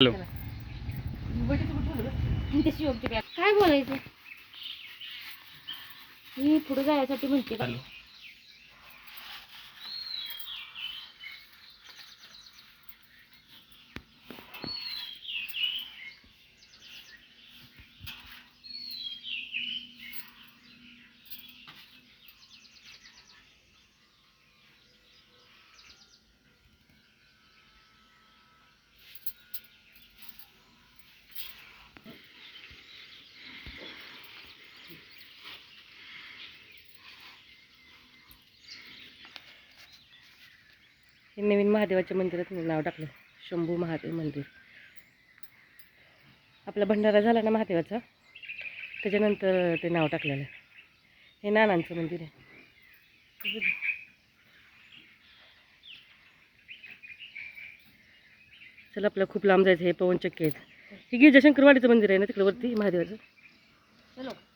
Hello. काय बोलायचं? मी पुढे जायसाठी म्हणते हे नवीन महादेवाच्या मंदिरात मी नाव टाकलं. शंभू महादेव मंदिर. आपला भंडारा झाला ना महादेवाचा त्याच्यानंतर ते नाव टाकलेलं. आहे. हे नानांचं मंदिर आहे. चला आपलं खूप लांब जायचं हे पवनचक्की आहेत. हे गिरिजा शंकरवाडीचं मंदिर आहे ना तिकडे वरती महादेवाचं? चलो.